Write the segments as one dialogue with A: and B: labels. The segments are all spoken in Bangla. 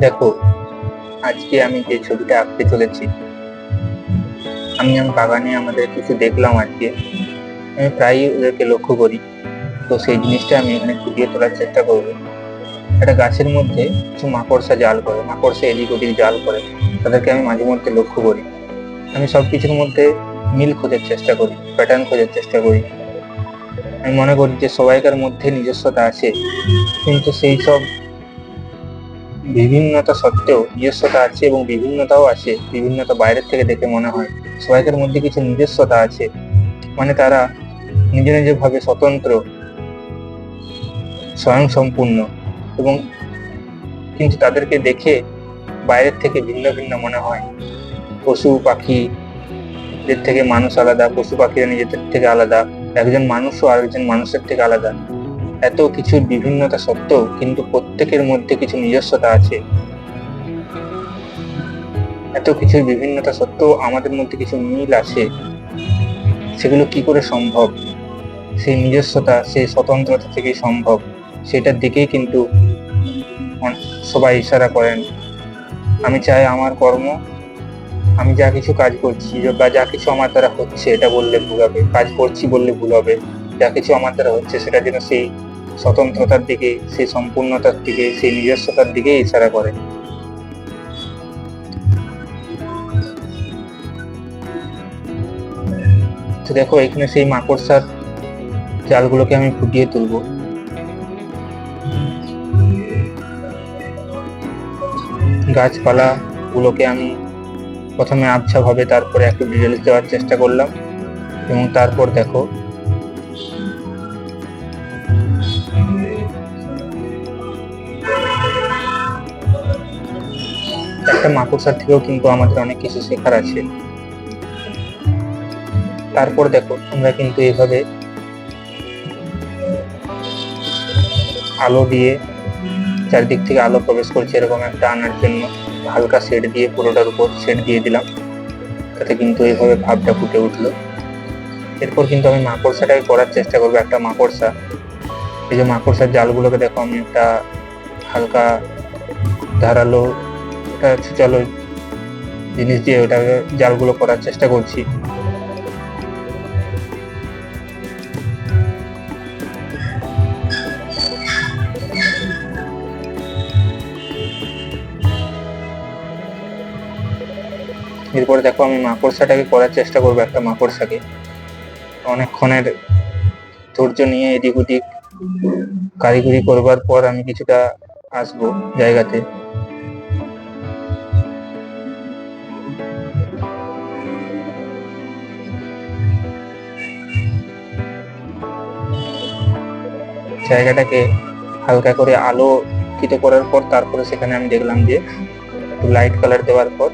A: দেখো, আজকে আমি যে ছবিটা আঁকতে চলেছি, আমি আমার বাগানে আমাদের কিছু দেখলাম আজকে। আমি প্রায়ই ওদেরকে লক্ষ্য করি। তো সেই জিনিসটা আমি এখানে ফুটিয়ে তোলার চেষ্টা করব। একটা গাছের মধ্যে কিছু মাকড়সা জাল করে, মাকড়সা এদিক ওদিক জাল করে, তাদেরকে আমি মাঝে মধ্যে লক্ষ্য করি। আমি সব কিছুর মধ্যে মিল খোঁজার চেষ্টা করি প্যাটার্ন খোঁজার চেষ্টা করি। আমি মনে করি যে সবাইকার মধ্যে নিজস্বতা আছে। কিন্তু সেই সব বিভিন্নতা সত্ত্বেও নিজস্বতা আছে এবং বিভিন্নতাও আছে, বিভিন্নতা বাইরের থেকে দেখে মনে হয়। সবাইকার মধ্যে কিছু নিজস্বতা আছে। মানে তারা নিজ নিজ ভাবে স্বতন্ত্র, স্বয়ংসম্পূর্ণ এবং কিন্তু তাদেরকে দেখে বাইরের থেকে ভিন্ন ভিন্ন মনে হয়। পশু, পাখি এদের থেকে মানুষ আলাদা, পশু, পাখিরা নিজেদের থেকে আলাদা, একজন মানুষও আরেকজন মানুষের থেকে আলাদা। এত কিছুর বিভিন্নতা সত্ত্বেও কিন্তু প্রত্যেকের মধ্যে কিছু নিজস্বতা আছে। এত কিছুর বিভিন্নতা সত্ত্বেও আমাদের মধ্যে কিছু মিল আছে। সেগুলো কি করে সম্ভব? সেই নিজস্বতা, সেই স্বতন্ত্রতা থেকেই সম্ভব। সেটার দিকেই কিন্তু সবাই ইশারা করেন। আমি চাই আমার কর্ম, আমি যা কিছু কাজ করছি বা যা কিছু আমার দ্বারা হচ্ছে, এটা বললে ভুল হবে, কাজ করছি বললে ভুল হবে। যা কিছু আমার দ্বারা হচ্ছে সেটা যেন সেই স্বতন্ত্রতার দিকে, সেই সম্পূর্ণতার দিকে, সেই নিজস্বতার দিকে ইশারা করে। তো দেখো, এখানে সেই মাকড়সার জালগুলোকে আমি ফুটিয়ে তুলবো। গাছপালা গুলোকে আমি প্রথমে আবছা ভাবে তারপরে একটু ডিটেলস দেওয়ার চেষ্টা করলাম। এবং তারপর দেখো একটা মাকড়সার থেকেও কিন্তু আমাদের অনেক কিছু শেখার আছে। তারপর দেখো আমরা কিন্তু এভাবে আলো দিয়ে চারিদিক থেকে আলো প্রবেশ করছে এরকম একটা আনার জন্য। হালকা শেড দিয়ে পুরোটার উপর শেড দিয়ে দিলাম। তাতে কিন্তু এইভাবে ভাবটা ফুটে উঠল। এরপর কিন্তু আমি মাকড়সাটাকে করার চেষ্টা করব, একটা মাকড়সা। এই যে মাকড়সার জালগুলোকে দেখো, আমি একটা হালকা ধারালো একটা ছুচালো জিনিস দিয়ে ওটাকে জালগুলো করার চেষ্টা করছি। এরপরে দেখো আমি মাকড়সাটাকে করার চেষ্টা করব একটা মাকড়সাকে। অনেকক্ষণের ধৈর্য নিয়ে এদিক ওদিক কারিগরি করবার পর আমি কিছুটা আসব জায়গাতে। জায়গাটাকে হালকা করে আলোকিত করার পর তারপরে সেখানে আমি দেখলাম যে একটু লাইট কালার দেওয়ার পর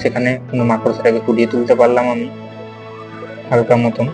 A: সেখানে কোনো মাকড়সাটাকে ফুটিয়ে তুলতে পারলাম আমি হালকা মতন।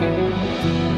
A: Música